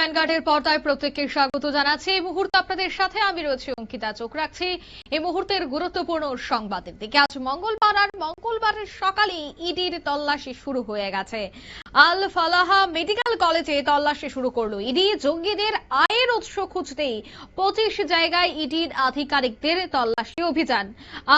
ভ্যানগার্ডের পর্দায় প্রত্যেককে স্বাগত জানাচ্ছি। এই মুহূর্তে আপনাদের সাথে আমি রয়েছি অঙ্কিতা চোখ রাখছি এই মুহূর্তের গুরুত্বপূর্ণ সংবাদের দিকে আজ মঙ্গলবার আর মঙ্গলবারের সকালে ইডির তল্লাশি শুরু হয়ে গেছে। আল ফালাহা মেডিকেল কলেজে তল্লাশি শুরু করল ইডি। জঙ্গিদের আয়ের উৎস খুঁজতেই পঁচিশ জায়গায় ইডির আধিকারিকদের তল্লাশি অভিযান।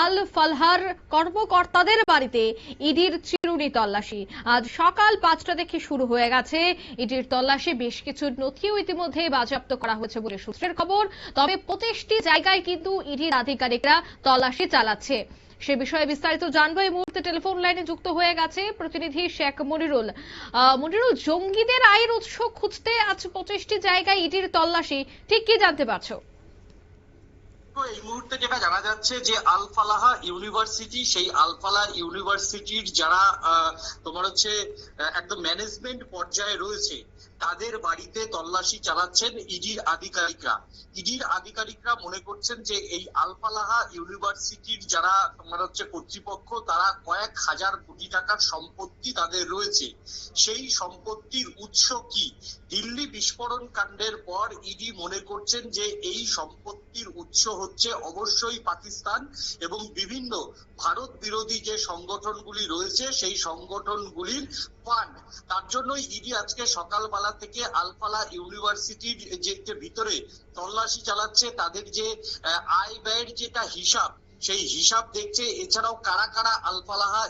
আল ফালহার কর্মকর্তাদের বাড়িতে ইডির চিরুনি তল্লাশি। আজ সকাল পাঁচটা থেকে শুরু হয়ে গেছে। ইডির তল্লাশি বেশ কিছু নথিও ইতিমধ্যে বাজেয়াপ্ত করা হয়েছে বলে সূত্রের খবর। তবে প্রতিটি জায়গায় কিন্তু ইডির আধিকারিকরা তল্লাশি চালাচ্ছে। সে বিষয়ে বিস্তারিত জানব। এই মুহূর্তে টেলিফোন লাইনে যুক্ত হয়ে গেছে প্রতিনিধি শেখ মনিরুল। মনিরুল, জঙ্গিদের আয়ের উৎস খুঁজতে আজ পঁচিশটি জায়গায় ইডির তল্লাশি। ঠিক কি জানতে পারছ? এই মুহূর্তে যেটা জানা যাচ্ছে যে আলফালাহা ইউনিভার্সিটি, সেই আলফালা ইউনিভার্সিটির যারা তোমার হচ্ছে একদম ম্যানেজমেন্ট পর্যায়ে রয়েছে তাদের বাড়িতে তল্লাশি চালাচ্ছেন ইডির আধিকারিকরা। ইডির আধিকারিকরা মনে করছেন যে এই আলফালাহা ইউনিভার্সিটির যারা তোমার হচ্ছে কর্তৃপক্ষ, তারা কয়েক হাজার কোটি টাকার সম্পত্তি তাদের রয়েছে। সেই সম্পত্তির উৎস কি? দিল্লি বিস্ফোরণ কাণ্ডের পর ইডি মনে করছেন যে এই সম্পত্তির উৎস হচ্ছে অবশ্যই পাকিস্তান এবং বিভিন্ন ভারত বিরোধী যে সংগঠনগুলি রয়েছে, সেই সংগঠনগুলির ফান্ড। তার জন্যই ইডি আজকে সকালবেলা থেকে আলফালা ইউনিভার্সিটির যে ভিতরে তল্লাশি চালাচ্ছে, তাদের যে আয় ব্যয়ের যেটা হিসাব, সেই হিসাব দেখছে, এছাড়াও কারা কারা আলফালাহা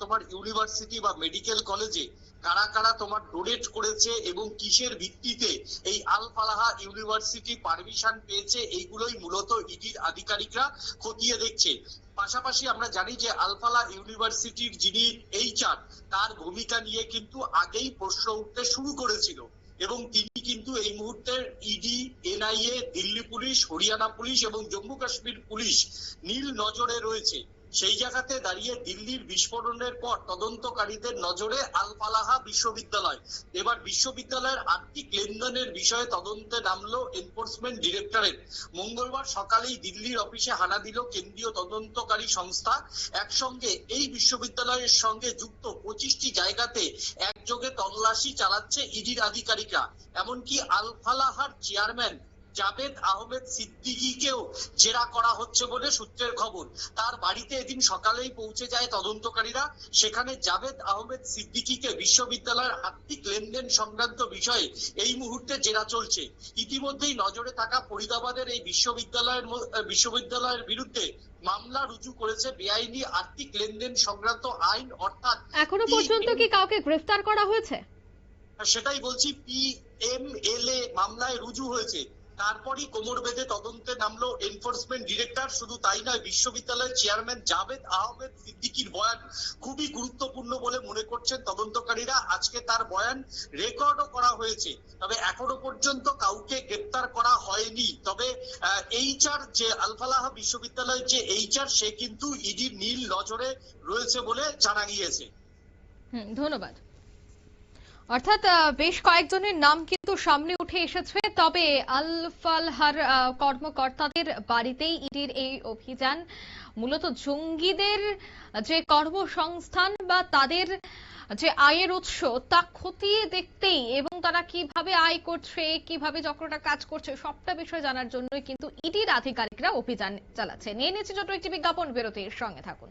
তোমার ইউনিভার্সিটি বা মেডিকেল কলেজে কারা কারা তোমার ডোনেট করেছে এবং কিসের ভিত্তিতে এই আলফালাহা ইউনিভার্সিটি পারমিশন পেয়েছে, এইগুলোই মূলত ইডির আধিকারিকরা খতিয়ে দেখছে। পাশাপাশি আমরা জানি যে আলফালা ইউনিভার্সিটির যিনি এইচআর, তার ভূমিকা নিয়ে কিন্তু আগেই প্রশ্ন উঠতে শুরু করেছিল। এবং তিনি কিন্তু এই মুহূর্তে ED, NIA, Delhi police, Haryana police এবং জম্মু কাশ্মীর পুলিশ নীল নজরে রয়েছে। সেই জায়গাতে দাঁড়িয়ে দিল্লির বিস্ফোরণের পর তদন্তকারীদের নজরে আলফালাহা বিশ্ববিদ্যালয়। এবার বিশ্ববিদ্যালয়ের আর্থিক লেনদেনের বিষয়ে তদন্তে নামলো এনফোর্সমেন্ট ডিরেক্টরেট। মঙ্গলবার সকালেই দিল্লির অফিসে হানা দিল কেন্দ্রীয় তদন্তকারী সংস্থা। একসঙ্গে এই বিশ্ববিদ্যালয়ের সঙ্গে যুক্ত পঁচিশটি জায়গাতে একযোগে তল্লাশি চালাচ্ছে ইডির আধিকারিকরা। এমনকি আলফালাহার চেয়ারম্যান জাভেদ আহমেদ সিদ্দিকীকেও জেরা করা হচ্ছে বলে সূত্রের খবর। তার বাড়িতে এদিন সকালেই পৌঁছে যায় তদন্তকারীরা। সেখানে জাভেদ আহমেদ সিদ্দিকীকে বিশ্ববিদ্যালয়ের আর্থিক লেনদেন সংক্রান্ত বিষয়ে এই মুহূর্তে জেরা চলছে। ইতিমধ্যেই নজরে থাকা ফরিদাবাদের এই বিশ্ববিদ্যালয়ের বিশ্ববিদ্যালয়ের বিরুদ্ধে মামলা রুজু করেছে বেআইনি আর্থিক লেনদেন সংক্রান্ত আইন অর্থাৎ এখনও পর্যন্ত কি কাউকে গ্রেফতার করা হয়েছে? সেটাই বলছি পি এম এল এ মামলায় রুজু হয়েছে। তারপরই কোমর বেঁধে তদন্তে নামলো এনফোর্সমেন্ট ডিরেক্টর শুধু তাই নয়, বিশ্ববিদ্যালয়ের চেয়ারম্যান জাভেদ আহমেদ সিদ্দিকির বয়ান খুবই গুরুত্বপূর্ণ বলে মনে করছেন তদন্তকারীরা। আজকে তার বয়ান রেকর্ডও করা হয়েছে। তবে এখনও পর্যন্ত কাউকে গ্রেপ্তার করা হয়নি। তবে এইচআর যে আলফালাহা বিশ্ববিদ্যালয়ের যে এইচআর, সে কিন্তু ইডির নীল নজরে রয়েছে বলে জানা গিয়েছে। ধন্যবাদ। অর্থাৎ বেশ কয়েকজনের নাম কিন্তু সামনে উঠে এসেছে। তবে আল ফালহার কর্মকর্তাদের বাড়িতেই ইডির এই অভিযান। মূলত জঙ্গিদের যে কর্মসংস্থান বা তাদের যে আয়ের উৎস, তা খতিয়ে দেখতেই এবং তারা কীভাবে আয় করছে, কীভাবে চক্রটা কাজ করছে, সবটা বিষয় জানার জন্যই কিন্তু ইডির আধিকারিকরা অভিযান চালাচ্ছে নিয়ে নিচ্ছে ছোট একটি বিজ্ঞাপন বিরতির সঙ্গে থাকুন।